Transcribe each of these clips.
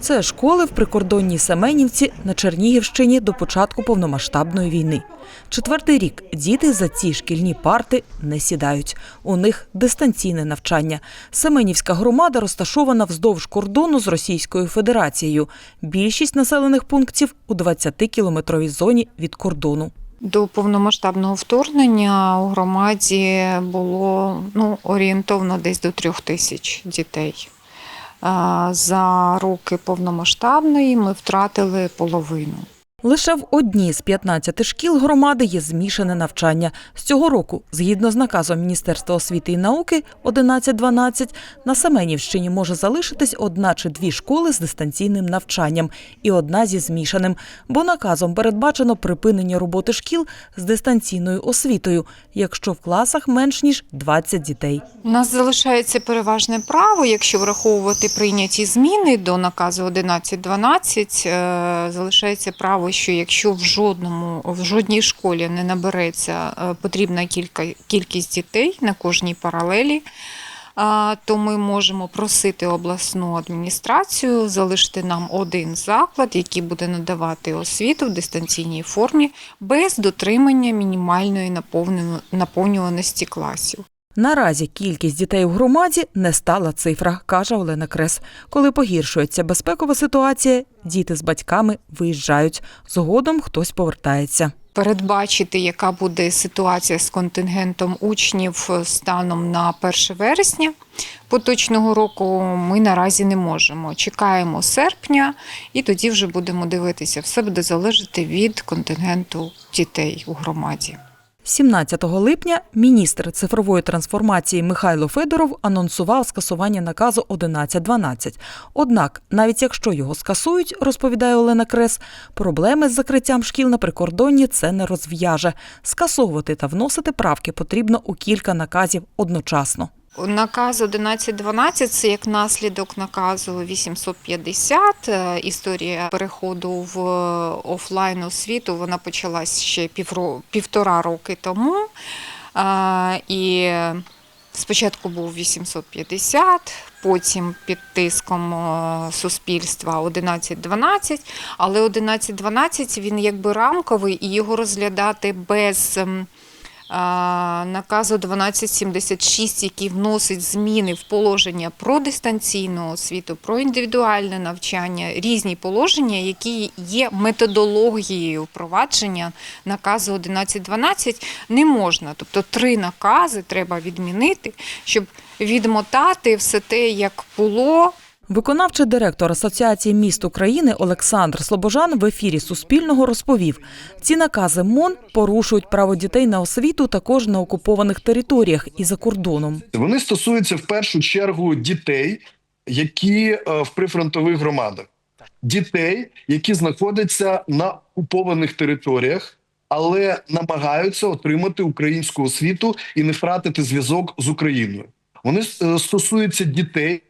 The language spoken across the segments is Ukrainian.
Це школи в прикордонній Семенівці на Чернігівщині до початку повномасштабної війни. Четвертий рік діти за ці шкільні парти не сідають. У них дистанційне навчання. Семенівська громада розташована вздовж кордону з Російською Федерацією. Більшість населених пунктів у 20-кілометровій зоні від кордону. До повномасштабного вторгнення у громаді було ну, орієнтовно десь до трьох тисяч дітей. За роки повномасштабної ми втратили половину. Лише в одній з 15 шкіл громади є змішане навчання. З цього року, згідно з наказом Міністерства освіти і науки 11.12, на Семенівщині може залишитись одна чи дві школи з дистанційним навчанням і одна зі змішаним, бо наказом передбачено припинення роботи шкіл з дистанційною освітою, якщо в класах менш ніж 20 дітей. У нас залишається переважне право, якщо враховувати прийняті зміни до наказу 11.12, е, залишається право, що якщо в жодному в жодній школі не набереться е, потрібна кілька, кількість дітей на кожній паралелі. То ми можемо просити обласну адміністрацію залишити нам один заклад, який буде надавати освіту в дистанційній формі без дотримання мінімальної наповнюваності класів. Наразі кількість дітей у громаді не стала цифра, каже Олена Крес. Коли погіршується безпекова ситуація, діти з батьками виїжджають. Згодом хтось повертається. Передбачити, яка буде ситуація з контингентом учнів станом на 1 вересня поточного року, ми наразі не можемо. Чекаємо серпня, і тоді вже будемо дивитися. Все буде залежати від контингенту дітей у громаді. 17 липня міністр цифрової трансформації Михайло Федоров анонсував скасування наказу 11.12. Однак, навіть якщо його скасують, розповідає Олена Крес, проблеми з закриттям шкіл на прикордонні це не розв'яже. Скасовувати та вносити правки потрібно у кілька наказів одночасно. Наказ 11.12 – це як наслідок наказу 850. Е, Історія переходу в офлайн освіту вона почалась ще півро- півтора роки тому. Е, І спочатку був 850, потім під тиском е, суспільства 11.12, але 11.12 він якби рамковий і його розглядати без. Наказу 1276, який вносить зміни в положення про дистанційну освіту, про індивідуальне навчання, різні положення, які є методологією впровадження наказу 1112, не можна. Тобто три накази треба відмінити, щоб відмотати все те, як було. Виконавчий директор Асоціації міст України Олександр Слобожан в ефірі Суспільного розповів: ці накази МОН порушують право дітей на освіту також на окупованих територіях і за кордоном. Вони стосуються в першу чергу дітей, які е, в прифронтових громадах, дітей, які знаходяться на окупованих територіях, але намагаються отримати українську освіту і не втратити зв'язок з Україною. Вони е, стосуються дітей,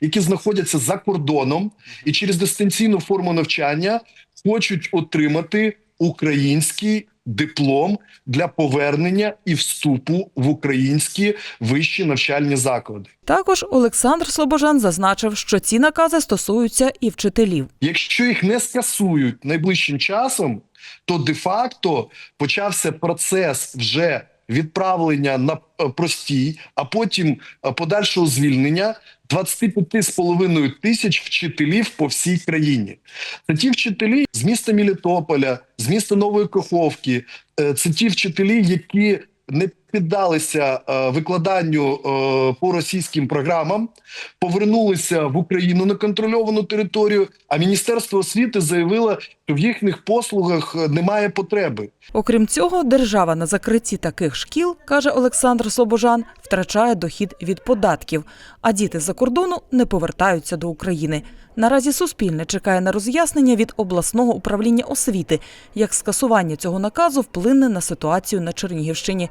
які знаходяться за кордоном і через дистанційну форму навчання хочуть отримати український диплом для повернення і вступу в українські вищі навчальні заклади. Також Олександр Слобожан зазначив, що ці накази стосуються і вчителів. Якщо їх не скасують найближчим часом, то де-факто почався процес вже відправлення на е, простій, а потім е, подальшого звільнення 25,5 тисяч вчителів по всій країні. Це ті вчителі з міста Мілітополя, з міста Нової Каховки. Е, Це ті вчителі, які не піддалися е, викладанню е, по російським програмам, повернулися в Україну на контрольовану територію. А Міністерство освіти заявило, що в їхніх послугах е, немає потреби. Окрім цього, держава на закритті таких шкіл, каже Олександр Слобожан, втрачає дохід від податків, а діти за кордону не повертаються до України. Наразі Суспільне чекає на роз'яснення від обласного управління освіти, як скасування цього наказу вплине на ситуацію на Чернігівщині.